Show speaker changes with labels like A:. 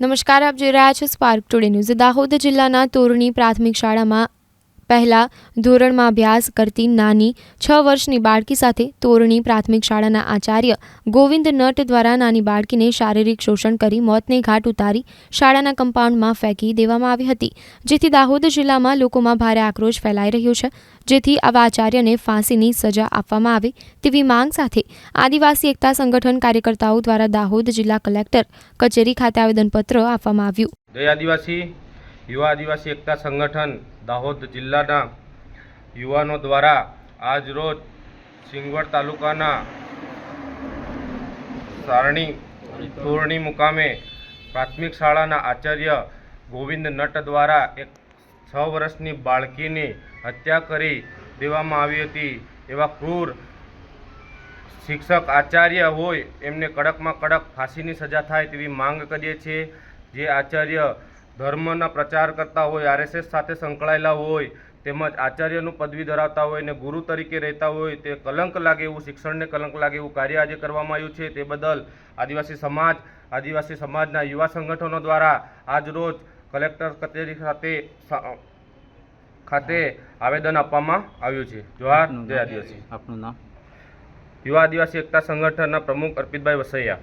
A: નમસ્કાર આપ જોઈ રહ્યા છો સ્પાર્ક ટુડે ન્યૂઝ દાહોદ જિલ્લાના તોરણી પ્રાથમિક શાળામાં પહેલા ધોરણમાં અભ્યાસ કરતી નાની છ વર્ષની બાળકી સાથે તોરણી પ્રાથમિક શાળાના આચાર્ય ગોવિંદ નટ દ્વારા નાની બાળકીને શારીરિક શોષણ કરી મોતને ઘાટ ઉતારી શાળાના કમ્પાઉન્ડમાં ફેંકી દેવામાં આવી હતી, જેથી દાહોદ જિલ્લામાં લોકોમાં ભારે આક્રોશ ફેલાઈ રહ્યો છે, જેથી આવા આચાર્યને ફાંસીની સજા આપવામાં આવે તેવી માંગ સાથે આદિવાસી એકતા સંગઠન કાર્યકર્તાઓ દ્વારા દાહોદ જિલ્લા કલેક્ટર કચેરી ખાતે આવેદનપત્ર આપવામાં આવ્યું.
B: આદિવાસી, યુવા આદિવાસી એકતા સંગઠન દાહોદ જિલ્લાના યુવાનો દ્વારા આજ રોજ સિંગવડ તાલુકાના સારણી તોરણી મુકામે પ્રાથમિક શાળાના આચાર્ય ગોવિંદ નટ દ્વારા એક છ વર્ષની બાળકીની હત્યા કરી દેવામાં આવી હતી. એવા ક્રૂર શિક્ષક આચાર્ય હોય એમને કડકમાં કડક ફાંસીની સજા થાય તેવી માંગ કરીએ છીએ. જે આચાર્ય ધર્મના પ્રચાર કરતા હોય આરએસએસ સાથે સંકળાયેલા હોય તેમજ આચાર્યનું પદવી ધરાવતા હોય અને ગુરુ તરીકે રહેતા હોય તે કલંક લાગે એવું શિક્ષણને કલંક લાગે એવું કાર્ય આજે કરવામાં આવ્યું છે. તે બદલ આદિવાસી સમાજ આદિવાસી સમાજના યુવા સંગઠનો દ્વારા આજ રોજ કલેક્ટર કચેરી ખાતે ખાતે આવેદન આપવામાં આવ્યું છે. જોહાર જય આદિવાસી.
C: આપનું નામ?
B: યુવા આદિવાસી એકતા સંગઠનના પ્રમુખ અર્પિતભાઈ વસૈયા.